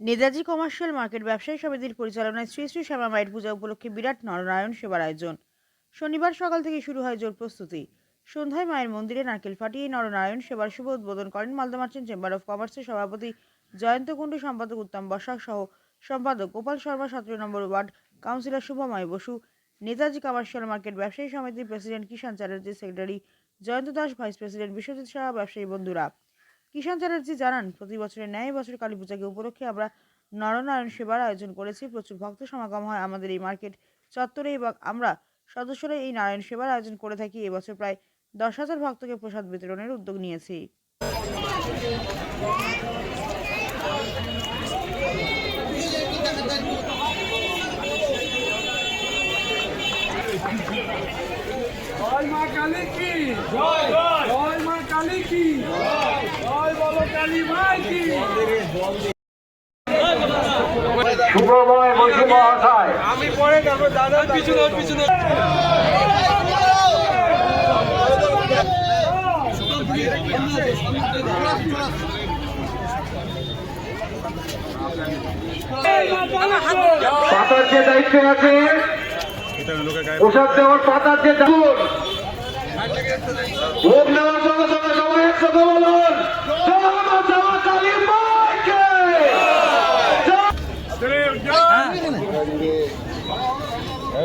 Netaji commercial market ব্যবসায়ী সমিতির পরিচালনায় শ্রী শ্রী শ্যামা মায়ের পূজা উপলক্ষে বিরাট নরনারায়ণ সেবার আয়োজন। শনিবার সকাল থেকে শুরু হয় জোর প্রস্তুতি। সন্ধ্যায় মায়ের মন্দিরে নারকেল ফাটিয়ে নরনারায়ণ সেবার শুভ উদ্বোধন করেন মালদা মার্চেন্ট চেম্বার অফ কমার্সের সভাপতি জয়ন্ত কুণ্ডু, সম্পাদক উত্তম বসাক সহ সম্পাদক গোপাল শর্মা, সতেরো নম্বর ward councillor Shubhamoy Basu, Netaji commercial market ব্যবসায়ী সমিতির president Kishan Chatterjee, secretary Jayanta Das, vice president Biswajit Saha ব্যবসায়ী বন্ধুরা। কিষাণ চ্যাটার্জি জানান, প্রতি বছরের ন্যায় বছর কালী পূজাকে উপলক্ষে আমরা নরনারায়ণ সেবার আয়োজন করেছি। প্রচুর ভক্ত সমাগম হয় আমাদের এই মার্কেট চত্বরে এবং আমরা সদস্যরা এই নারায়ণ সেবার আয়োজন করে থাকি। এবছর প্রায় দশ হাজার ভক্তকে প্রসাদ বিতরণের উদ্যোগ নিয়েছি। জয় মা কালী কি? জয় জয় মা কালী কি? আমি পরে দাদা পিছনে পিছনে। পাতার যে দায়িত্ব আছে প্রসাদ দেওয়ার পাতার যে দায়িত্ব। ভোগ নেওয়ার সঙ্গে সঙ্গে সবাই একসাথে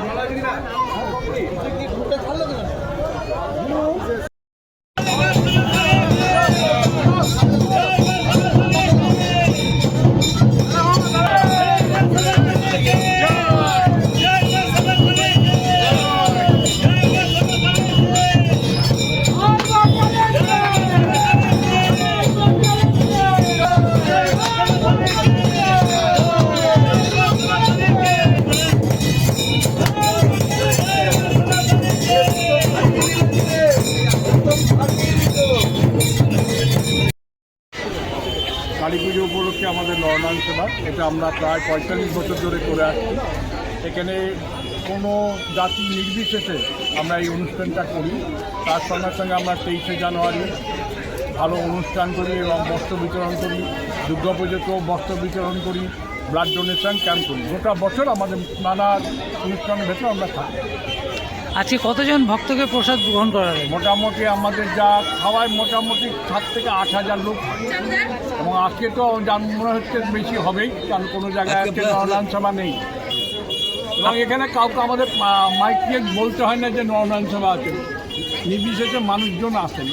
ভালো লাগে না ঘুরতে ভালো লাগে কালী পুজো উপলক্ষে আমাদের নরনারায়ণ সেবা, এটা আমরা প্রায় পঁয়তাল্লিশ বছর ধরে করে আসছি। এখানে কোনো জাতি নির্বিশেষে আমরা এই অনুষ্ঠানটা করি। তার সঙ্গে সঙ্গে আমরা তেইশে জানুয়ারি ভালো অনুষ্ঠান করি এবং বস্ত্র বিতরণ করি দুর্গাপুজোতেও বস্ত্র বিতরণ করি ব্লাড ডোনেশন ক্যাম্প করি। গোটা বছর আমাদের নানা অনুষ্ঠানের ভেতরে আমরা থাকি। আজকে কতজন ভক্তকে প্রসাদ গ্রহণ করা হবে মোটামুটি আমাদের যা খাওয়ায় মোটামুটি সাত থেকে আট হাজার লোক। এবং আজকে তো যান মনে হচ্ছে বেশি হবেই কারণ কোনো জায়গায় আজকে নরনারায়ণ সভা নেই। এবং এখানে কাউকে আমাদের মাইক বলতে হয় না যে নরনারায়ণ সভা আছে। নির্বিশেষে মানুষজন আসেন।